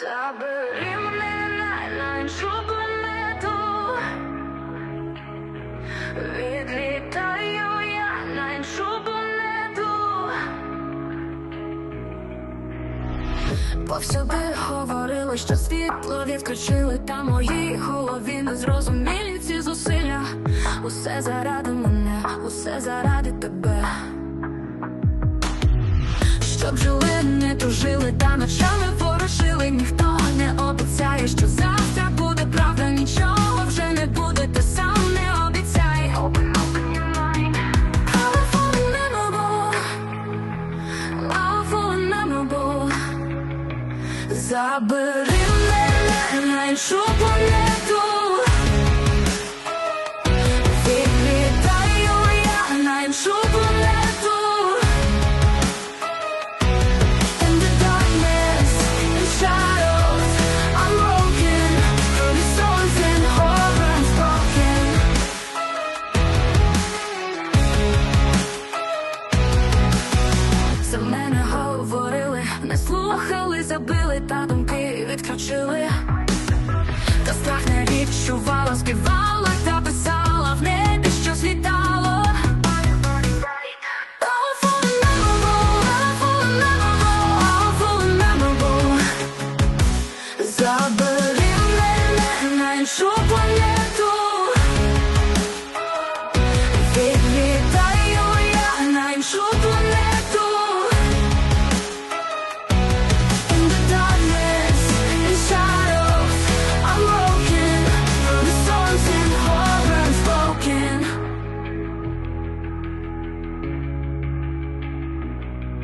Забери мене на, на планету. Відлітаю я на іншу планету. Повсюди говорили, що світло відключили, та моїй голові не зрозумілі ці зусилля. Усе заради мене, усе заради тебе. Щоб жили, не тужили, та ночами що завтра буде правда, нічого вже не буде, ти сам не обіцяй. Забери мене на іншу слухали, забили та думки відключили. Та страх не відчувала,